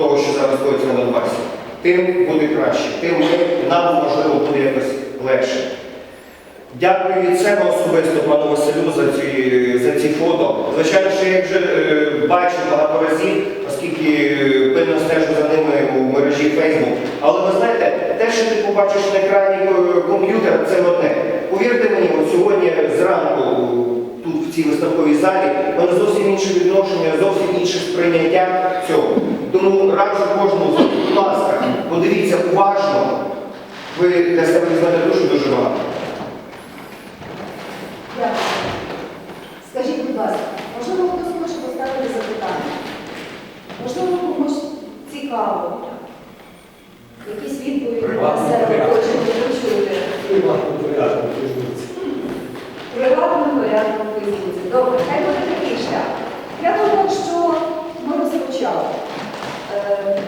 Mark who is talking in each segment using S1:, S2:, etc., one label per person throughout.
S1: того, що зараз коїться на Донбасі, тим буде краще, тим нам можливо буде якось легше. Дякую від себе особисто пану Василю за ці, за ці фото. Звичайно, що я вже е, бачив багато разів, оскільки е, пильно стежу за ними у мережі Facebook. Але ви знаєте, те, що ти побачиш на екрані е, комп'ютера, це одне. Повірте мені, от сьогодні зранку тут в цій виставковій залі в мене зовсім інше відношення, зовсім інше сприйняття цього. Тому раджу кожному, будь ласка, подивіться уважно. Ви для себе дуже дуже багато.
S2: Дякую. Скажіть, будь ласка, можливо, хтось хоче поставити запитання? Можливо, комусь цікаво. Якісь відповіді для себе хочете почути. Приватним порядком в Фейсбуці. Добре, хай буде такий шлях. Я думаю, що ми розпочали. Е,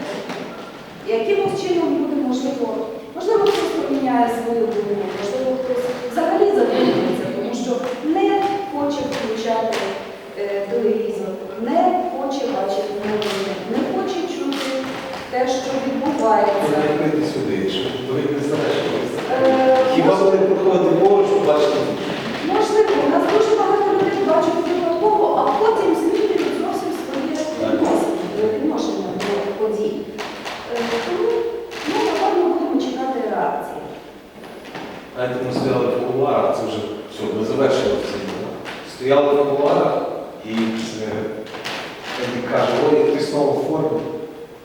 S2: якимось чином буде можливо, можливо, хтось поміняє свою думку, можливо, хтось взагалі задумається, тому що не хоче включати е, телевізор, не хоче бачити новини, не хоче чути те, що відбувається.
S3: сюди, що ви не знаєте,
S2: Е,
S3: Хіба вони проходять поруч, бачите?
S2: Можливо, у нас дуже багато людей бачать випадково, а потім змінюють зовсім своє відношення до подій. Е, Тому ми, напевно, будемо чекати реакції.
S3: Знаєте, ми стояли в кулуарах, це вже все, ми завершили відео. Стояли в кулуарах і Еді каже, ой, ти знову в формі.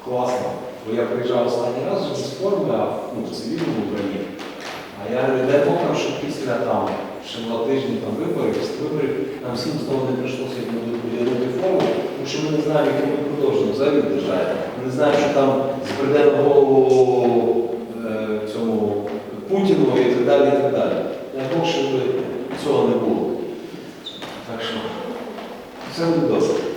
S3: Класно. Бо я приїжджав останній раз вже без форми, а ну, в цивільному Україні. А я говорю, дай нам, після там ще тижні там виборів, виборів, нам всім знову не прийшлося поділити форму, тому що ми не знаємо, яким ми продовжуємо взагалі в державі. Ми не знаємо, що там збреде на голову е, цьому Путіну і так далі, і так далі. Дай Бог, щоб цього не було. Так що все буде добре.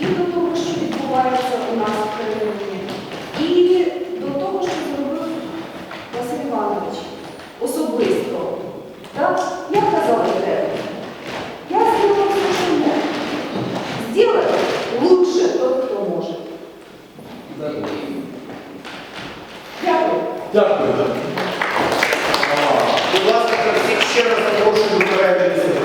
S2: і до того, що відбувається у нас в країні, і до того, що зробив Василь Іванович особисто. Так? Я казала тебе, я зробила все, що не Зробила лучше той, хто може. Дякую. Дякую. Будь ласка, всіх ще раз запрошую до перегляду.